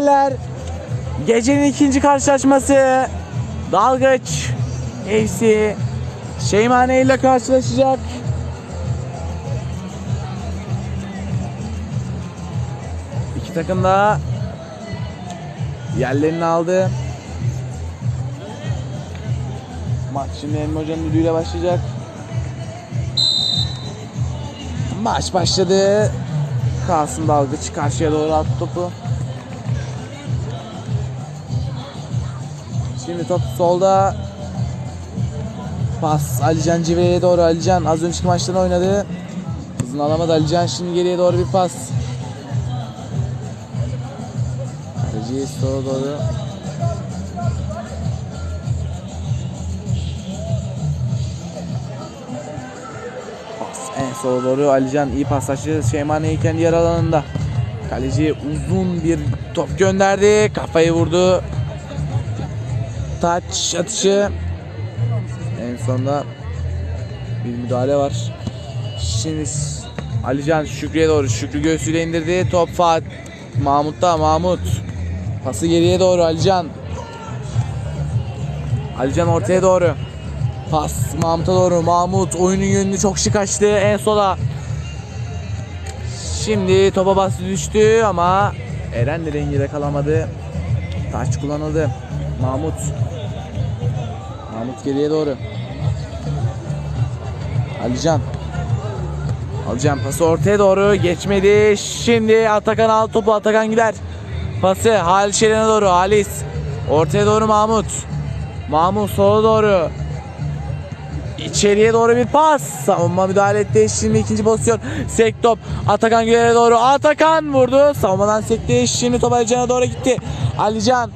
severler. Gecenin ikinci karşılaşması. Dalgıç FC Şeymane ile karşılaşacak. İki takım da yerlerini aldı. Maç şimdi Emre Hoca'nın düdüğüyle başlayacak. Maç başladı. Kasım Dalgıç karşıya doğru attı topu. Şimdi top solda. Pas Alican Civre'ye doğru. Alican az önceki maçtan oynadı. Hızını alamadı Alican. Şimdi geriye doğru bir pas. Kaleci sola doğru. Pas en sola doğru Alican iyi paslaştı. Şeymani kendi yer alanında. Kaleci uzun bir top gönderdi. Kafayı vurdu. Taç atışı. En sonunda bir müdahale var. Şimdi Alican Şükrü'ye doğru. Şükrü göğsüyle indirdi. Top Fat. Mahmut'ta Mahmut. Pası geriye doğru Alican. Alican ortaya doğru. Pas Mahmut'a doğru. Mahmut oyunun yönünü çok şık açtı. En sola. Şimdi topa bastı düştü ama Eren de dengede kalamadı. Taç kullanıldı. Mahmut. Geriye doğru. Alican. Alican pası ortaya doğru geçmedi. Şimdi Atakan al topu. Atakan gider. Pası Halis Şeren'e doğru. Halis. Ortaya doğru Mahmut. Mahmut sola doğru. İçeriye doğru bir pas. Savunma müdahale etti. Şimdi ikinci pozisyon. Sek top. Atakan Güler'e doğru. Atakan vurdu. Savunmadan sekti. Şimdi top Alican'a doğru gitti. Alican.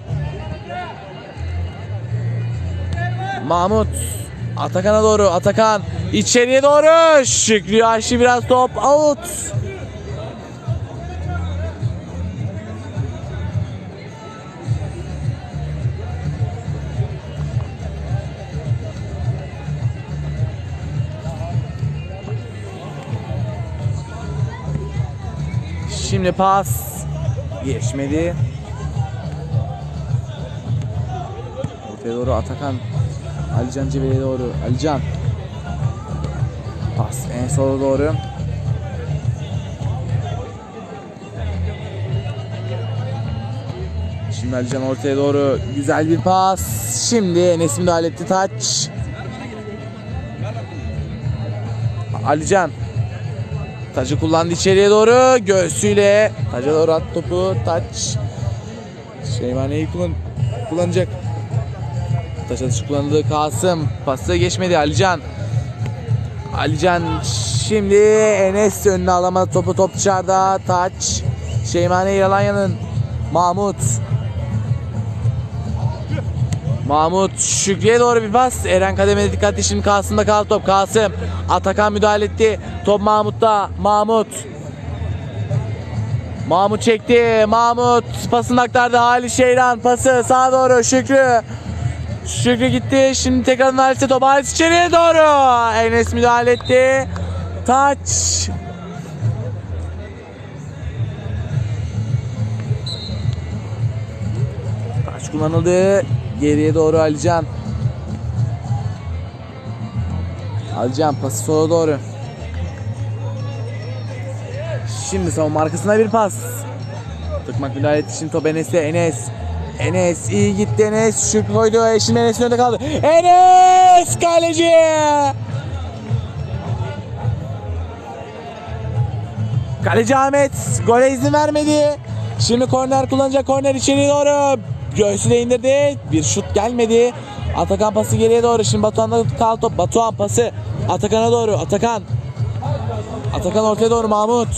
Mahmut. Atakan'a doğru. Atakan. içeriye doğru. Şükrü Ayşi biraz top. Out. Şimdi pas geçmedi. Ortaya doğru Atakan. Alican Cebeli'ye doğru. Alican. Pas en sola doğru. Şimdi Alican ortaya doğru güzel bir pas. Şimdi Enes müdahale etti taç. Alican Tacı kullandı içeriye doğru. Göğsüyle taca doğru at topu. Taç. Şeymane'yi kullan kullanacak. Taç atışı kullanıldı. Kasım. Pası geçmedi. Alican. Alican şimdi Enes önüne alamadı topu. Top dışarıda. Taç. Şeymane Yalanya'nın. Mahmut. Mahmut Şükrü'ye doğru bir pas. Eren kademede dikkatli şimdi Kasım'da kaldı top. Kasım. Atakan müdahale etti. Top Mahmut'ta. Mahmut. Mahmut çekti. Mahmut pasını aktardı. Halis Şeyran pası sağa doğru. Şükrü. Şükrü gitti. Şimdi tekrar Halis'e top. İçeriye doğru. Enes müdahale etti. Taç. Taç kullanıldı. Geriye doğru Alican. Alican pası sola doğru. Şimdi savunma arkasına bir pas. Tıkmak müdahale etti şimdi top Enes'te. Enes. Enes iyi gitti Enes. Şükrü koydu. Şimdi Enes'in önünde kaldı. Enes kaleci. Kaleci Ahmet gole izin vermedi. Şimdi korner kullanacak. Korner içeriye doğru. Göğsüne indirdi. Bir şut gelmedi. Atakan pası geriye doğru. Şimdi Batuhan'da kal top. Batuhan pası. Atakan'a doğru. Atakan. Atakan ortaya doğru. Mahmut.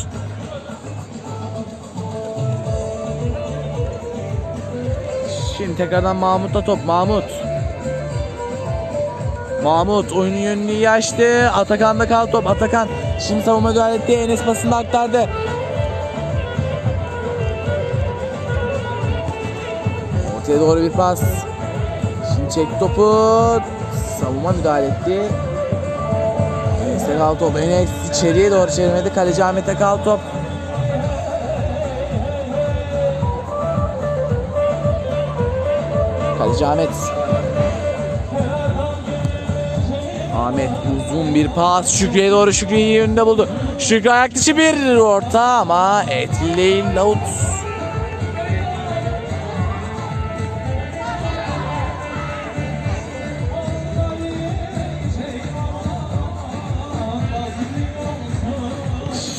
Tekrardan Mahmut'la top. Mahmut. Mahmut oyunun yönünü iyi açtı. Atakan'da kal top. Atakan şimdi savunma müdahale etti. Enes pasını aktardı. Ortaya doğru bir pas. Şimdi çek topu. Savunma müdahale etti. Enes'e kal top. Enes içeriye doğru çevirmedi. Kaleci Ahmet'e kal top. Kaleci Ahmet. Ahmet uzun bir pas. Şükrü'ye doğru Şükrü iyi yönünde buldu. Şükrü ayak dışı bir orta ama etkili değil.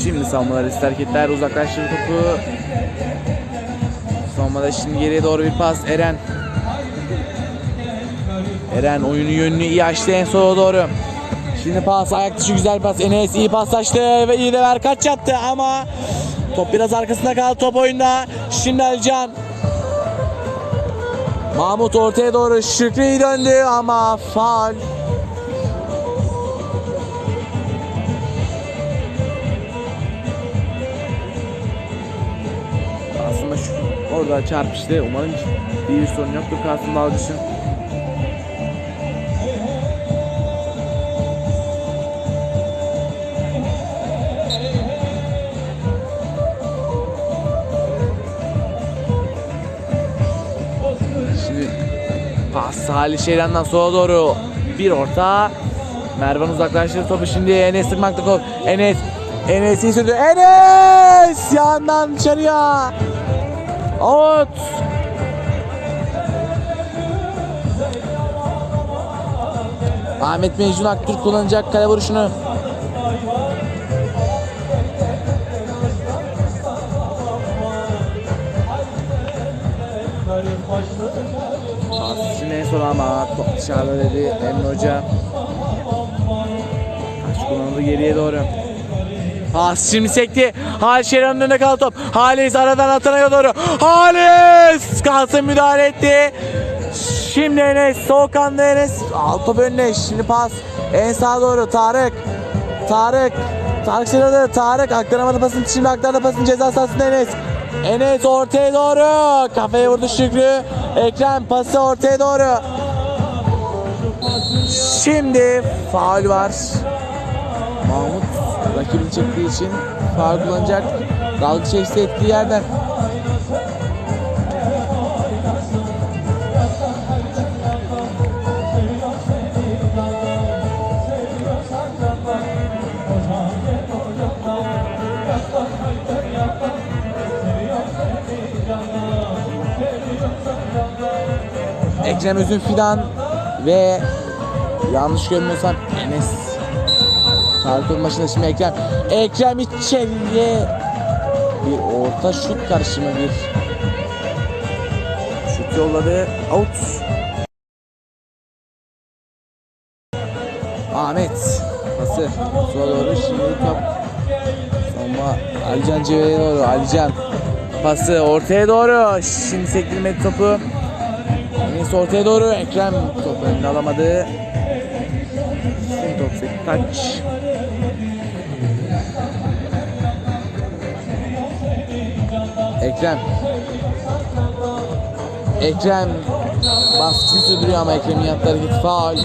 Şimdi savunmalar risk hareketler uzaklaştırdı topu. Savunmada şimdi geriye doğru bir pas Eren. Eren oyunu yönünü iyi açtı en sola doğru. Şimdi pas ayak dışı güzel pas Enes iyi paslaştı ve iyi de ver kaç yaptı ama top biraz arkasında kaldı top oyunda. Şimdi Alican. Mahmut ortaya doğru Şükrü döndü ama faul. Aslında şu orada çarpıştı. Umarım bir sorun yoktur Kasım Dalgıç'ın. Salih Şeren'den sola doğru bir orta. Mervan uzaklaştırdı topu şimdi Enes Tırmak'ta kol. Enes Enes iyi sürdü. Enes yandan dışarıya. Out. Ahmet Mecnun Aktürk kullanacak kale vuruşunu. Pas şimdi en son ama dışarıda dedi Emre Hoca. Taş kullanıldı geriye doğru. Pas şimdi sekti. Halis Şeran'ın önünde kaldı top. Halis aradan atana doğru. Halis! Kalsın müdahale etti. Şimdi Enes. Soğukkanlı Enes. Alt top önüne. Şimdi pas. En sağa doğru. Tarık. Tarık. Tarık sırada. Tarık aktaramadı pasın. Şimdi aktardı pasın ceza sahasında Enes. Enes ortaya doğru. Kafaya vurdu Şükrü. Ekrem pası ortaya doğru. Şimdi faul var. Mahmut rakibini çektiği için faul kullanacak. Dalgıç çekse etkili yerden. Ekrem Özün Fidan ve yanlış görmüyorsam Enes. Tarık'ın başında şimdi Ekrem. Ekrem içeriye bir orta şut karşımı bir şut yolladı. Out. Ahmet. Pası. Sola doğru. Şimdi top. Sonra Alican Ceve'ye doğru. Alican. Pası ortaya doğru. Şimdi sektirmedi topu Enes ortaya doğru Ekrem top önüne alamadı. Top taç. Ekrem. Ekrem baskısını sürdürüyor ama Ekrem'in yaptığı hareket faul.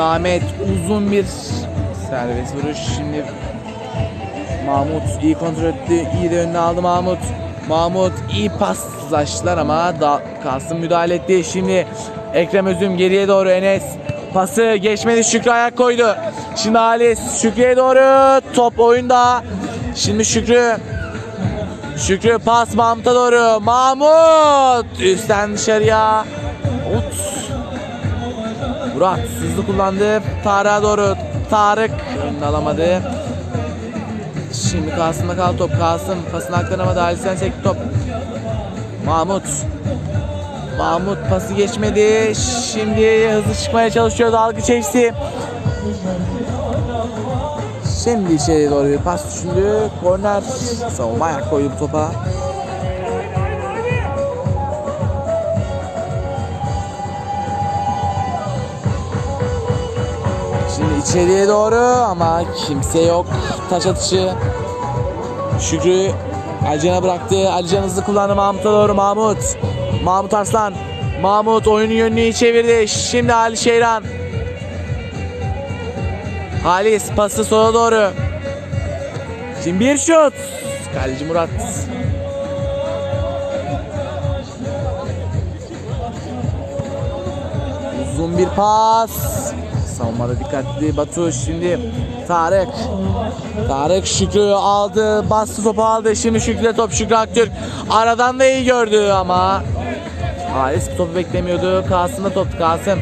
Ahmet uzun bir serbest vuruş. Şimdi Mahmut iyi kontrol etti. İyi de önüne aldı Mahmut. Mahmut iyi paslaştılar ama da Kasım müdahale etti. Şimdi Ekrem Özüm geriye doğru Enes pası geçmedi Şükrü ayak koydu. Şimdi Halis Şükrü'ye doğru top oyunda. Şimdi Şükrü Şükrü pas Mahmut'a doğru. Mahmut üstten dışarıya. Ut. Murat hızlı kullandı. Tarık'a doğru. Tarık önünü alamadı. Şimdi Kasım'da kaldı top. Kasım pasını aktaramadı. Halis'ten sekti top. Mahmut. Mahmut pası geçmedi. Şimdi hızlı çıkmaya çalışıyor. Dalgı çekti. Şimdi içeriye doğru bir pas düşündü. Korner. Savunma ayak koydu bu topa. İçeriye doğru ama kimse yok. Taş atışı. Şükrü Alican'a bıraktı. Alican hızlı kullandı Mahmut'a doğru. Mahmut. Mahmut Arslan. Mahmut oyunun yönünü çevirdi. Şimdi Ali Şeyran. Halis pası sola doğru. Şimdi bir şut. Kaleci Murat. Uzun bir pas. Savunmada dikkatli Batu. Şimdi Tarık. Tarık Şükrü aldı. Bastı topu aldı. Şimdi Şükrü'de top. Şükrü Aktürk. Aradan da iyi gördü ama Halis bu topu beklemiyordu. Kasım da top. Kasım.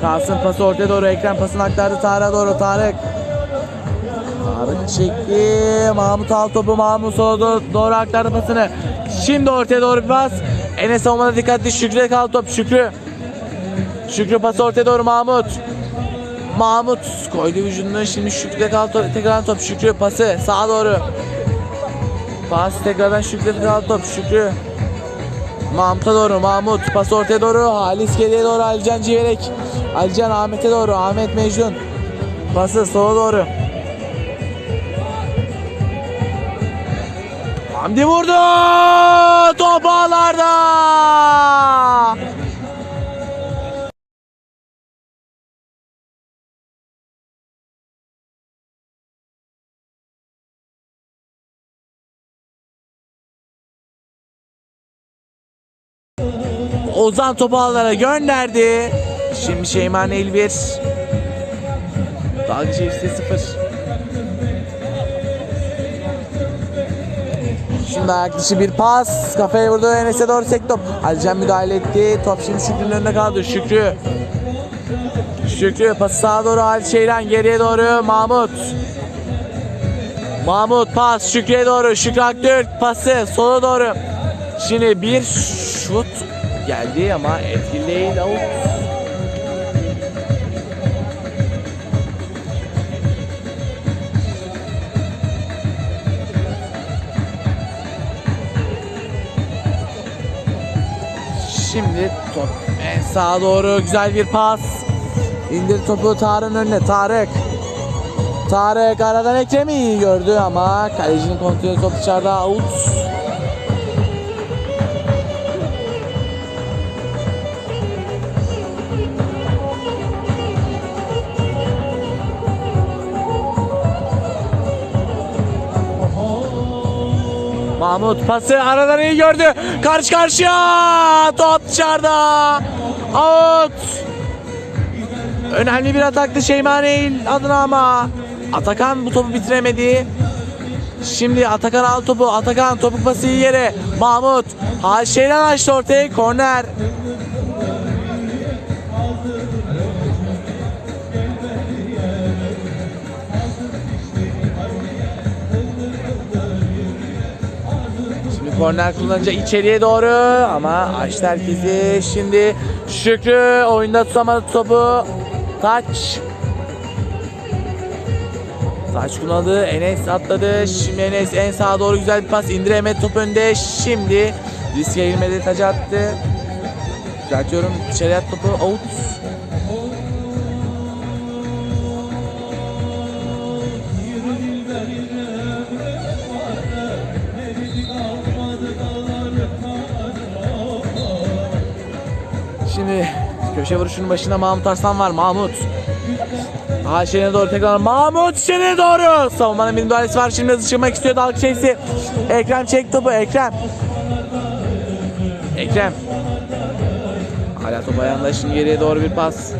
Kasım pası ortaya doğru. Ekrem pasını aktardı Tarık'a doğru. Tarık. Tarık çekti. Mahmut al topu. Mahmut sola doğru aktardı pasını. Şimdi ortaya doğru bir pas. Enes savunmada dikkatli. Şükrü'de kaldı top. Şükrü. Şükrü pası ortaya doğru Mahmut. Mahmut koydu vücudunu. Şimdi Şükrü'de kaldı top. Tekrar top. Şükrü pası sağa doğru. Pas tekrardan Şükrü'de kaldı top. Şükrü. Mahmut'a doğru Mahmut pas ortaya doğru Halis geriye doğru Alican Civelek Alican Ahmet'e doğru Ahmet Mecnun pası sola doğru Hamdi vurdu top ağlarda Ozan topu ağlara gönderdi Şimdi Şeyman Elvir Dalgıç FC 0 Şimdi ayak bir pas. Kafaya vurdu Enes'e doğru sek top. Alican müdahale etti. Top şimdi Şükrü'nün önünde kaldı. Şükrü. Şükrü pası sağa doğru Halit Şeyran geriye doğru Mahmut. Mahmut pas Şükrü'ye doğru. Şükrü Aktürk pası sola doğru. Şimdi bir şut geldi ama etkili değil. Out. Şimdi top en sağa doğru güzel bir pas. İndir topu Tarık'ın önüne. Tarık. Tarık aradan Ekrem'i iyi gördü ama kalecinin kontrolü top dışarıda out. Mahmut pası aradan iyi gördü. Karşı karşıya. Top dışarıda. Out. Önemli bir ataktı Şeyma Eil adına ama Atakan bu topu bitiremedi. Şimdi Atakan al topu. Atakan topuk pası yere. Mahmut. Şeyden açtı ortaya. Korner. Korner kullanınca içeriye doğru ama açtı herkesi. Şimdi Şükrü oyunda tutamadı topu. Taç. Taç kullandı. Enes atladı. Şimdi Enes en sağa doğru güzel bir pas. indiremedi top önde. Şimdi riske girmedi. Taç attı. Düzeltiyorum. Dışarıya at topu. Out. Köşe vuruşunun başında Mahmut Arslan var. Mahmut. Aha içeriye doğru tekrar Mahmut içeriye doğru. Savunmanın bir müdahalesi var. Şimdi hızlı çıkmak istiyor dalga şeysi. Ekrem çek topu. Ekrem. Ekrem. Hala top ayağında. Şimdi geriye doğru bir pas.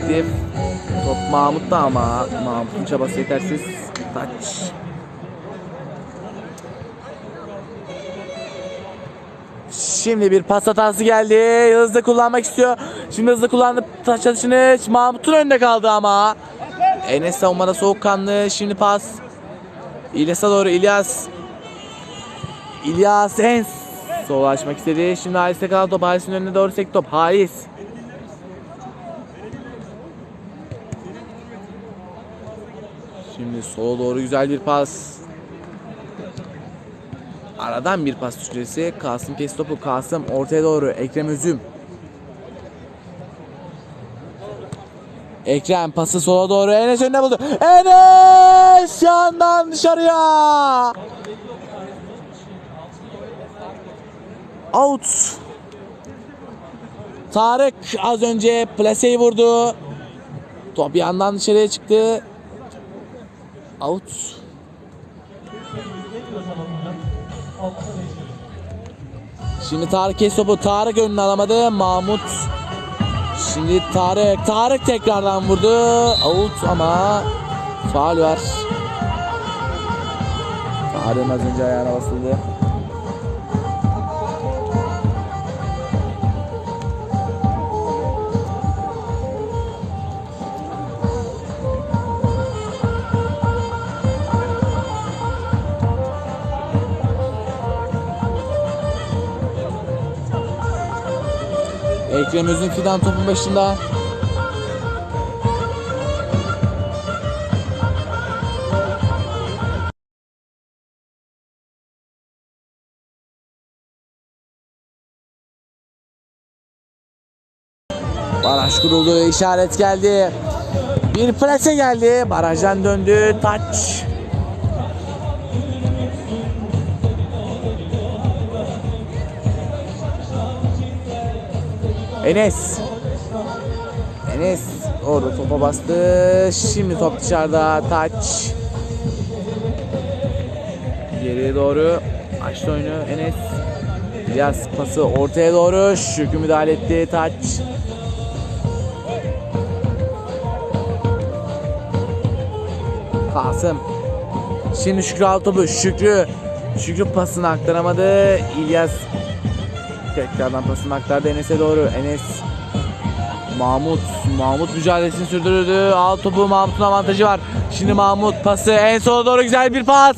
Şimdi top Mahmut'ta ama Mahmut'un çabası yetersiz. Taç. Şimdi bir pas hatası geldi. Hızlı kullanmak istiyor. Şimdi hızlı kullandı taç atışını. Mahmut'un önünde kaldı ama. Enes savunmada soğukkanlı. Şimdi pas. İlyas'a doğru İlyas. İlyas en sola açmak istedi. Şimdi Halis'e kaldı top. Halis'in önüne doğru sekti top. Halis. Şimdi sola doğru güzel bir pas. Aradan bir pas süresi. Kasım kes topu. Kasım ortaya doğru. Ekrem Üzüm. Ekrem pası sola doğru. Enes önüne buldu. Enes yandan dışarıya. Out. Tarık az önce plaseyi vurdu. Top yandan dışarıya çıktı. Out. Şimdi Tarık kes topu. Tarık önüne alamadı. Mahmut. Şimdi Tarık. Tarık tekrardan vurdu. Out ama faul var. Tarık'ın az önce ayağına basıldı. Ekrem Özün Fidan topun başında. Baraj kuruldu. işaret geldi. Bir plase geldi. Barajdan döndü. Taç. Enes. Enes orada topa bastı. Şimdi top dışarıda. Taç. Geriye doğru açtı oyunu Enes. Biraz pası ortaya doğru. Şükrü müdahale etti. Taç. Kasım. Şimdi Şükrü al topu. Şükrü. Şükrü pasını aktaramadı. İlyas tekrardan pasını aktardı Enes'e doğru. Enes Mahmut. Mahmut mücadelesini sürdürdü. Al topu Mahmut'un avantajı var. Şimdi Mahmut pası en sola doğru güzel bir pas.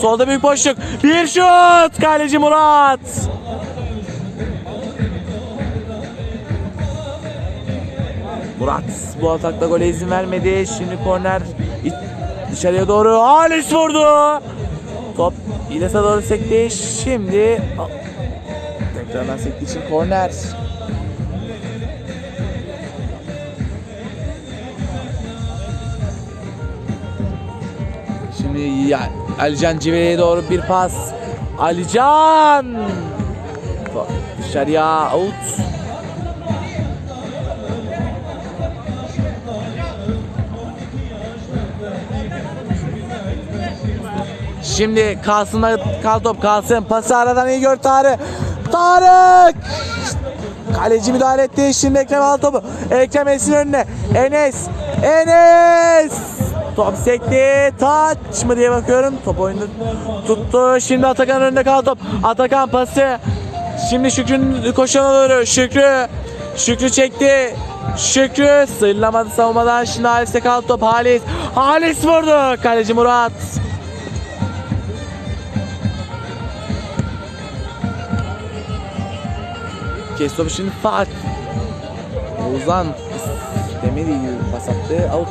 Solda büyük boşluk. Bir şut. Kaleci Murat. Murat bu atakta gole izin vermedi. Şimdi korner dışarıya doğru. Halis vurdu. Top İlyas'a doğru sekti. Şimdi tekrardan sektiği için korner. Şimdi ya, Alican Civere'ye doğru bir pas. Alican! Dışarıya out. Şimdi Kasım'da kal top Kasım. Pası aradan iyi gör Tarık. Tarık! Kaleci müdahale etti. Şimdi Ekrem al topu. Ekrem Esin önüne. Enes. Enes. Top sekti. Taç mı diye bakıyorum. Top oyunu tuttu. Şimdi Atakan önünde kal top. Atakan pası. Şimdi Şükrü'nün koşana doğru. Şükrü. Şükrü çekti. Şükrü sıyrılamadı savunmadan. Şimdi Halis'te kal top. Halis. Halis vurdu. Kaleci Murat. Kes topu şimdi Fatih. Oğuzhan gibi pas attı. Out.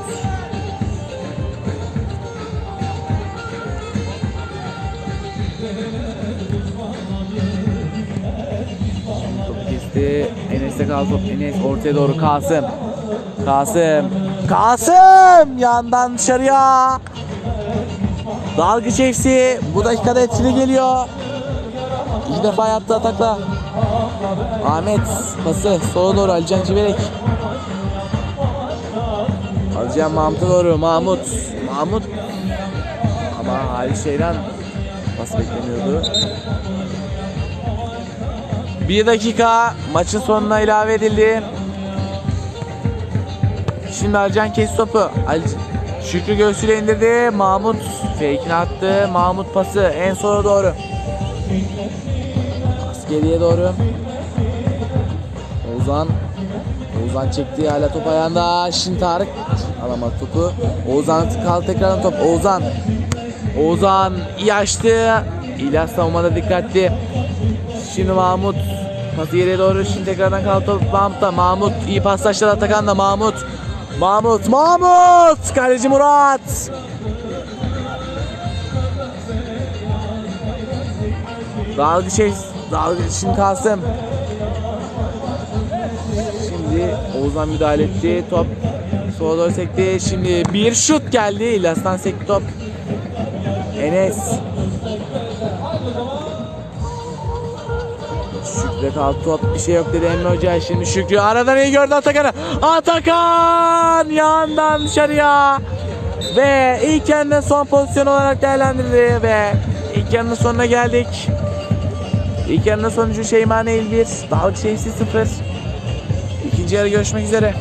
Topu kesti. Enes'te kaldı top. Enes ortaya doğru Kasım. Kasım. Kasım! Yandan dışarıya. Dalgıç FC bu dakikada etkili geliyor. İlk defa yaptı atakla. Ahmet pası sola doğru Alican Civerek. Alican Mahmut'a doğru Mahmut. Mahmut. Ama Halis Şeyran pas beklemiyordu. Bir dakika maçın sonuna ilave edildi. Şimdi Alican kes topu. Ali, Şükrü göğsüyle indirdi. Mahmut fake'ini attı. Mahmut pası en sola doğru. Pas geriye doğru. Oğuzhan Oğuzhan çekti hala top ayağında. Şimdi Tarık alamadı topu. Oğuzhan kaldı tekrardan top. Oğuzhan Oğuzhan iyi açtı. İlyas savunmada dikkatli. Şimdi Mahmut pası geriye doğru. Şimdi tekrardan kaldı top Mahmut'ta. Mahmut iyi paslaştı Atakan da Mahmut. Mahmut Mahmut kaleci Murat Dalga şimdi Kasım. Şimdi Oğuzhan müdahale etti. Top sola doğru sekti. Şimdi bir şut geldi. İlyas'tan sekti top. Enes. Şükrü kaldı top bir şey yok dedi Emre Hoca. Şimdi Şükrü aradan iyi gördü Atakan'ı. Atakan yandan dışarıya. Ve ilk yarının son pozisyon olarak değerlendirildi ve ilk yarının sonuna geldik. İlk yarının sonucu Şeyma Eil 1, Dalga Şehsi 0. İkinci yarı görüşmek üzere.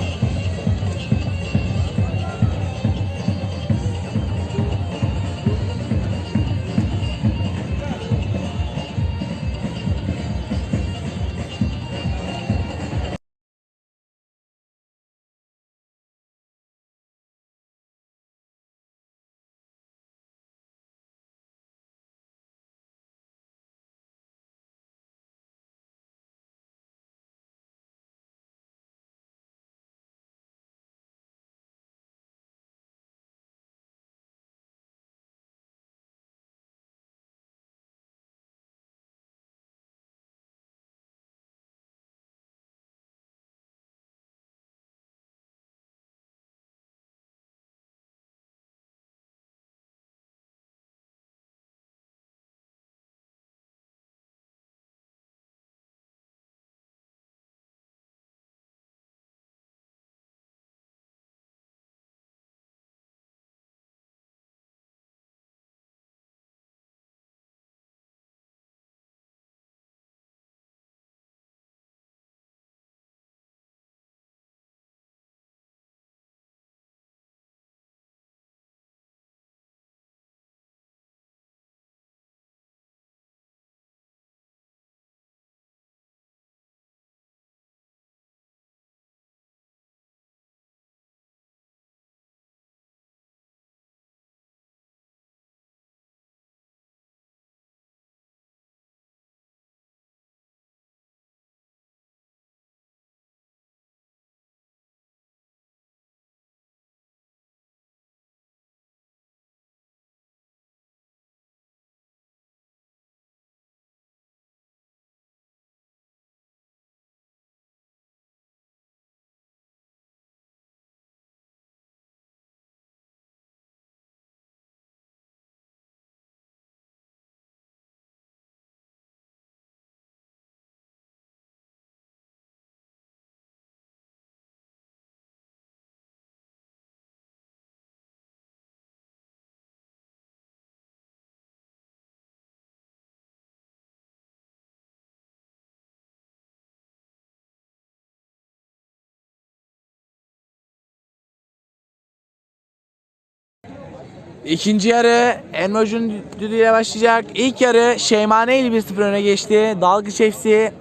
İkinci yarı Enmoj'un düdüğüyle başlayacak. İlk yarı Şeymane ile 1-0 öne geçti. Dalgıç FC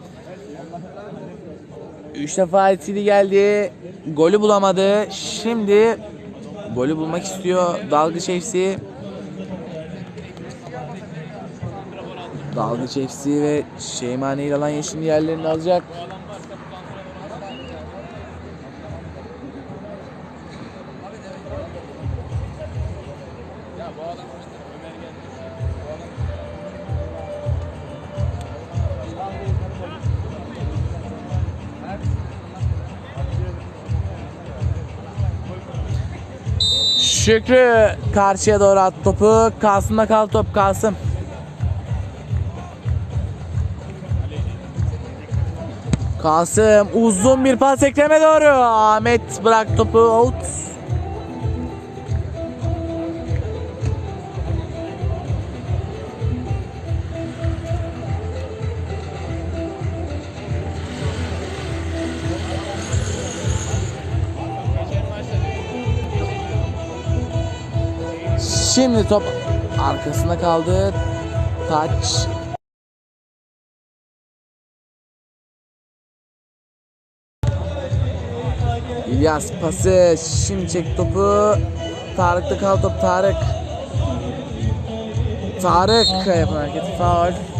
3 defa etkili geldi. Golü bulamadı. Şimdi golü bulmak istiyor Dalgıç FC. Dalgıç FC ve Şeymane ile alan yeşil yerlerini alacak. Şükrü karşıya doğru at topu. Kasım'da kal top Kasım. Kasım uzun bir pas ekleme doğru. Ahmet bırak topu out. Şimdi top arkasında kaldı. Taç. İlyas pası. Şimdi çek topu. Tarık'ta kal top Tarık. Tarık yapan hareketi faul.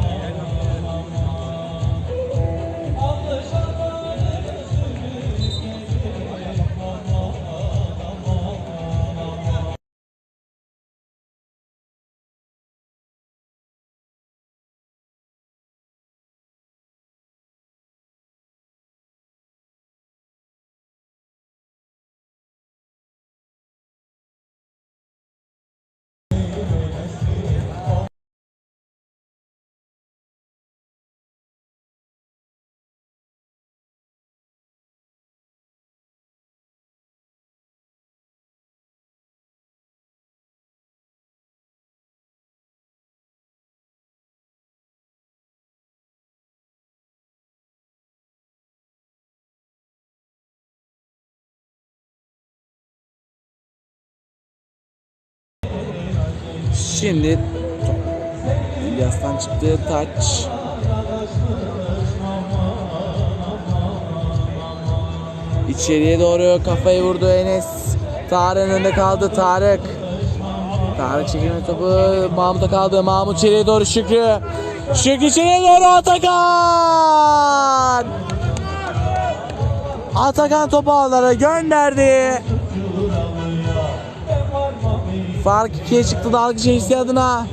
Şimdi İlyas'tan çıktı taç. İçeriye doğru kafayı vurdu Enes. Tarık'ın önünde kaldı Tarık. Tarık çekilme topu Mahmut'a kaldı. Mahmut içeriye doğru Şükrü. Şükrü içeriye doğru Atakan. Atakan topu ağlara gönderdi. Fark ikiye çıktı dalgıç adına.